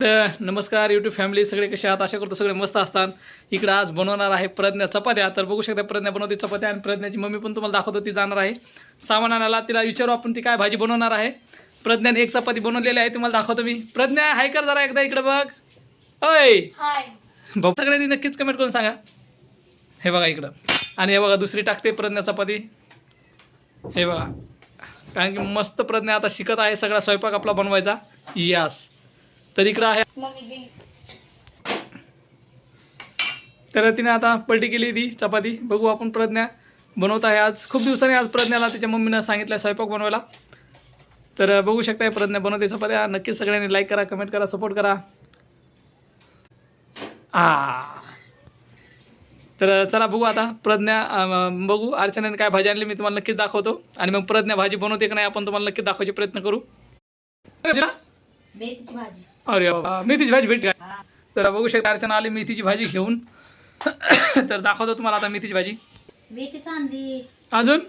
तर नमस्कार YouTube family सगळे कसे आहात? आशा करतो सगळे मस्त असतात. इकडं आज बनवणार आहे प्रज्ञा चपात्या. तर बघू शकता प्रज्ञा बनवते चपात्या आणि प्रज्ञाची मम्मी पण तुम्हाला दाखवतो ती जाणार आहे. सामान आणायला तिला विचारू आपण ती काय भाजी बनवणार आहे. प्रज्ञाने एक चपाती बनवलेली आहे तुम्हाला दाखवतो मी. प्रज्ञा हाय कर जरा एकदा इकडे बघ. हाय भाऊ सगळ्यांनी नक्कीच कमेंट करून सांगा. हे बघा इकडं. आणि हे बघा दुसरी टाकते प्रज्ञा चपाती. हे बघा. कारण की मस्त प्रज्ञा आता शिकत आहे सगळा स्वयंपाक आपला बनवायचा. यास तर इकडं आहे. तर तिने आता पलटी केली ती चपाती. बघू आपण प्रज्ञा बनवत आहे आज. खूप दिवसांनी आज प्रज्ञाला तिच्या मम्मीनं सांगितलं स्वयंपाक बनवायला. तर बघू शकताय प्रज्ञा बनवते चपात्या. नक्कीच सगळ्यांनी लाईक करा कमेंट करा सपोर्ट करा. आ. तर चला बघू आता. प्रज्ञा बघू अर्चनाने काय भाजी आणली मी तुम्हाला नक्कीच दाखवतो. आणि मग प्रज्ञा भाजी बनवते की नाही आपण तुम्हाला नक्कीच दाखवायचे प्रयत्न करू. भाजी. अरे बाबा मेथीची भाजी भेट हा तर बघू शकता अर्चना आली मेथीची भाजी घेऊन. तर दाखवतो तुम्हाला आता मेथीची भाजी. मेथीच आणली अजून?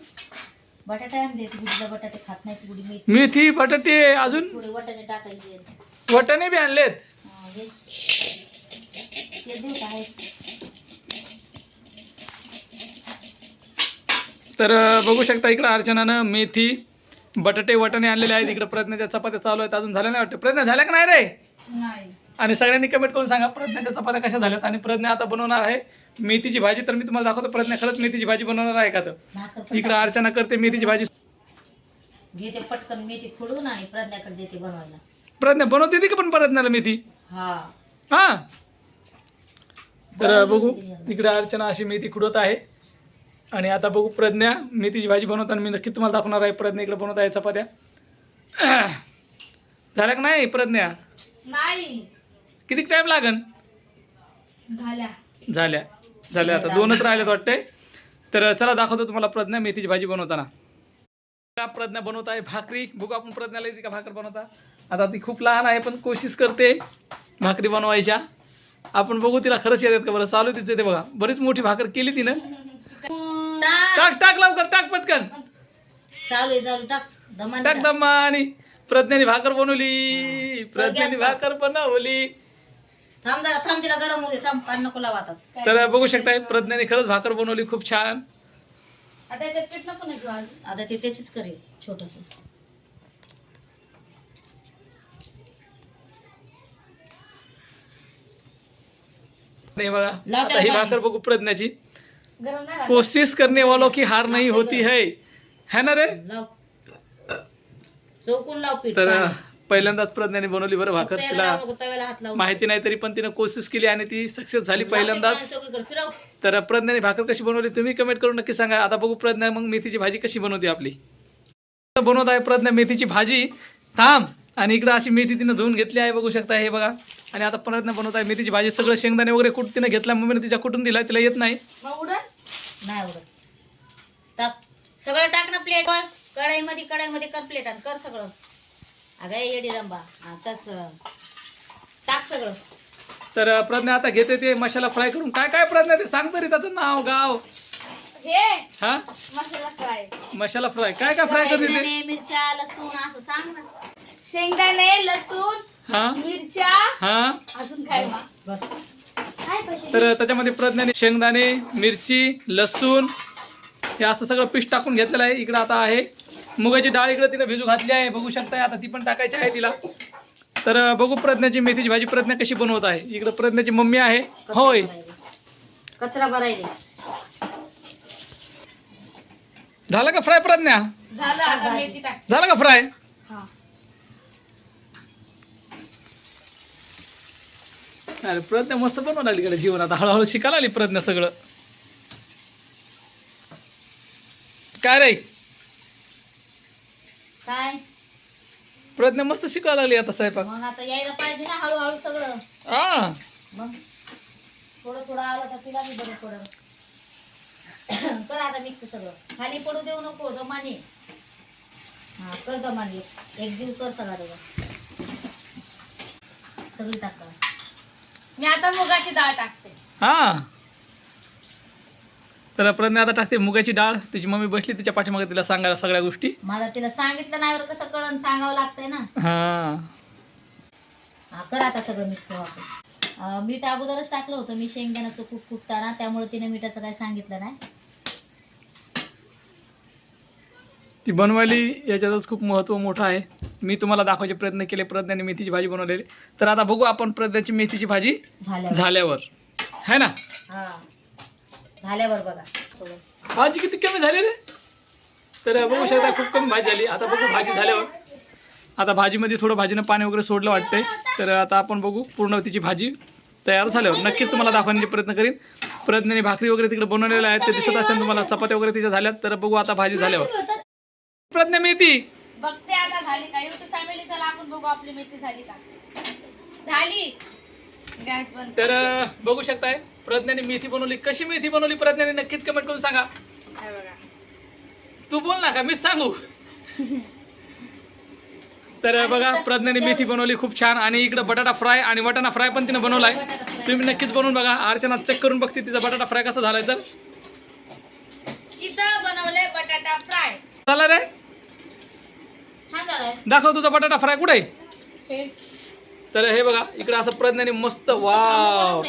बटाटे आणले गुडीला बटाटे खात नाही गुडी मेथी. मेथी बटाटे अजून? थोडे बटाटे टाकायचे वटाणे बी आणलेत. हा, हे. हे देऊ का हे? तर अं, बघू शकता इकडं अर्चनानं मेथी बटाटे वटाणे आणलेले आहेत. इकडं प्रज्ञाच्या चपात्या चालू आहेत. अजून झाल्या नाही वाटतं? प्रज्ञा झाल्या का नाही रे? आणि सगळ्यांनी कमेंट करून सांगा प्रज्ञाच्या चपात्या कशा झाल्यात आणि प्रज्ञा आता बनवणार आहे मेथीची भाजी. तर मी तुम्हाला दाखवतो प्रज्ञा खरंच मेथीची भाजी बनवणार आहे का तर? इकडं अर्चना करते मेथीची भाजी. घेते पटकन मेथी खुडून आणि प्रज्ञाकडे देते बनवायला. प्रज्ञा बनवते ती का पण प्रज्ञाला मेथी? हा. तर बघू होती इकडे अर्चना अशी मेथी खुडत आहे. आणि आता बघू प्रज्ञा मेथीची भाजी बनवताना मी नक्की तुम्हाला दाखवणार आहे प्रज्ञा इकडे बनवत आहे चपात्या. झाल्या का नाही प्रज्ञा? नाही. किती टाइम लागन? झाल्या. झाल्या. झाल्या. आता दोनच राहिलेत वाटतंय. तर चला दाखवतो तुम्हाला प्रज्ञा मेथीची भाजी बनवताना. प्रज्ञा बनवत आहे भाकरी. बघू आपण प्रज्ञाला येते का भाकर बनवता. आता ती खूप लहान आहे पण कोशिश करते भाकरी बनवायच्या. आपण बघू तिला खरंच येतात का बरं? चालू तिचं ते बघा. बरीच मोठी भाकर केली तिनं. टाक. टाक लवकर. टाक पटकन. चालू टाक. दमान टाक. दम्मा आणि प्रज्ञाने भाकर बनवली. प्रज्ञाने भाकर बनवली. थांब जरा थांब तिला गरम होते थांब पाणी नको लावा आताच. तर बघू शकताय प्रज्ञाने खरंच भाकर बनवली खूप छान. आता याच्यात पीठ नको नाही घेऊ आज. आता ते त्याचीच करेल छोटस. हे बघा लाव आता त्याला ही पाणी. भाकर बघू प्रज्ञाची. गरम नाही कोशिश करने वालों की हार नहीं होती है. है ना रे? लाव. चौकून लाव पीठ तर पाणी. पहिल्यांदाच प्रज्ञाने बनवली बरं भाकर. तव्याला तिला लावू नको, तव्याला हात लावू माहिती नाही तरी पण तिने कोशिश केली आणि ती सक्सेस झाली पहिल्यांदाच. पाणी सगळीकडे फिरव. तर प्रज्ञाने भाकर कशी बनवली तुम्ही कमेंट करून नक्की सांगा. आता बघू प्रज्ञा मग मेथीची भाजी कशी बनवते आपली. बनवत आहे प्रज्ञा मेथीची भाजी. थांब. आणि इकडं अशी मेथी तिनं धुवून घेतली आहे बघू शकता हे बघा. आणि आता प्रज्ञा बनवत आहे मेथीची भाजी. सगळं शेंगदाणे वगैरे कुठ तिनं घेतला. मम्मीने तिच्या कुठून दिला तिला येत नाही. मग उडत नाही उडत टाक. सगळं टाक ना प्लेट वर. कढाईमध्ये कढाईमध्ये कर प्लेट आणि कर सगळं. अगं ये येडी रंबा. हा कस टाक सगळं. तर प्रज्ञा आता घेते ते मसाला फ्राय करून. काय काय प्रज्ञा ते? सांग तरी त्याचं नाव गाव. हे? हा? मसाला फ्राय. मसाला फ्राय. काय काय फ्राय शेंगदाणे मिरच्या लसूण असं सांग ना. शेंगदाणे लसूण हा? मिरच्या. हा? अजून काय बस. काय पैसे? तर त्याच्यामध्ये प्रज्ञाने शेंगदाणे मिरची लसूण हे असं सगळं पीठ टाकून घेतलेलं आहे. इकडं आता आहे मुगाची डाळ इकडं तिनं भिजू घातली आहे बघू शकताय आता ती पण टाकायची आहे तिला. तर बघू प्रज्ञाची मेथीची भाजी प्रज्ञा कशी बनवत आहे. इकडं प्रज्ञाची मम्मी आहे. होय. कचरा भरायले झालं का फ्राय प्रज्ञा? झालं का फ्राय? हा. अरे प्रज्ञा मस्त बनवायला लागली इकडे जीवन. आता हळूहळू शिकायला आली प्रज्ञा सगळं. काय रे? काय? प्रज्ञा मस्त शिकायला लागली आता स्वयंपाक. मग आता यायला पाहिजे ना हळूहळू सगळं. हा. मग थोडं थोडं आलं तर तिला बी बरं पडलं. कर आता मिक्स सगळं. खाली पडू देऊ नको दमाने. हा कर दमाने. एक जीव कर सगळा त्याचा सगळी टाका. मी आता मुगाची डाळ टाकते. हा. तर प्रज्ञा आता टाकते मुगाची डाळ. तिची मम्मी बसली तिच्या पाठीमागे तिला सांगायला सगळ्या गोष्टी. मला तिला सांगितलं नाही बरं कसं कळण सांगावं लागतंय ना. हा. हा कर आता सगळं मिक्स वापर मीठ अगोदरच टाकलं होतं मी शेंगदाण्याचं खूप फुटताना त्यामुळे तिने मिठाचं काही सांगितलं नाही. ती बनवायली याच्यातच खूप महत्त्व मोठं आहे. मी तुम्हाला दाखवायचे प्रयत्न केले प्रज्ञाने मेथीची भाजी बनवलेली. तर आता बघू आपण प्रज्ञाची मेथीची भाजी झाल्यावर. झाल्यावर. है ना? हा. झाल्यावर बघा. थोडं. भाजी किती कमी झाली रे? तर बघू शकता खूप कमी भाजी झाली. आता बघू भाजी झाल्यावर. आता भाजीमध्ये थोडं भाजीनं पाणी वगैरे सोडलं वाटतंय. तर आता आपण बघू पूर्ण तिची भाजी तयार झाल्यावर. नक्कीच तुम्हाला दाखवण्याचे प्रयत्न करीन. प्रज्ञाने भाकरी वगैरे तिकडे बनवलेल्या आहेत. ते दिसत असतील तुम्हाला. चपात्या वगैरे तिच्या झाल्यात. तर बघू आता भाजी झाल्यावर. प्रज्ञा मेथी! बघते आता झाली का? युट्यूब फॅमिली चला आपण बघू आपली मेथी झाली का? झाली. तर बघू शकताय प्रज्ञाने मेथी बनवली. कशी मेथी बनवली प्रज्ञाने? नक्कीच कमेंट करून सांगा. तू बोल ना का? मीच सांगू. तर बघा प्रज्ञाने मेथी बनवली खूप छान. आणि इकडे बटाटा फ्राय आणि वाटाणा फ्राय पण तिने बनवलाय. तुम्ही नक्कीच बनवून बघा. अर्चना चेक करून बघते तिचा बटाटा फ्राय कसा झालाय तर. बटाटा फ्राय. झाला रे? दाखव तुझा बटाटा फ्राय कुठे आहे? तर हे बघा इकडे असं प्रज्ञाने मस्त वाव.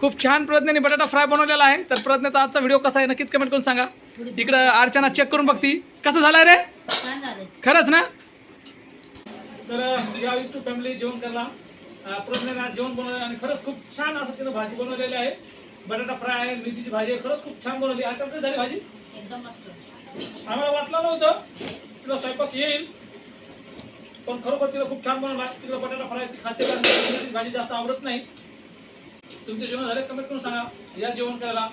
खूप छान प्रज्ञाने बटाटा फ्राय बनवलेला आहे. तर प्रज्ञाचा आजचा व्हिडिओ कसा आहे नक्कीच कमेंट करून सांगा. इकडं अर्चना चेक करून बघती. कसं झालाय रे? खरंच ना? तर या युट्यूब फॅमिली जेवण करायला प्रज्ञाने आज जेवण बनवलं आणि खरंच खूप छान असं तिनं भाजी बनवलेली आहे. बटाटा फ्राय आहे मेथीची भाजी आहे खरंच खूप छान बनवली आता झाली भाजी? एकदम मस्त. आम्हाला वाटलं नव्हतं. तिला स्वयंपाक येईल. पण खरोखर तिला खूप छान बनवला. तिला बटाटा फ्रायची खाते भाजी जास्त आवडत नाही. तुमचे जेवण झाले कमेंट करून सांगा. या जेवण करायला.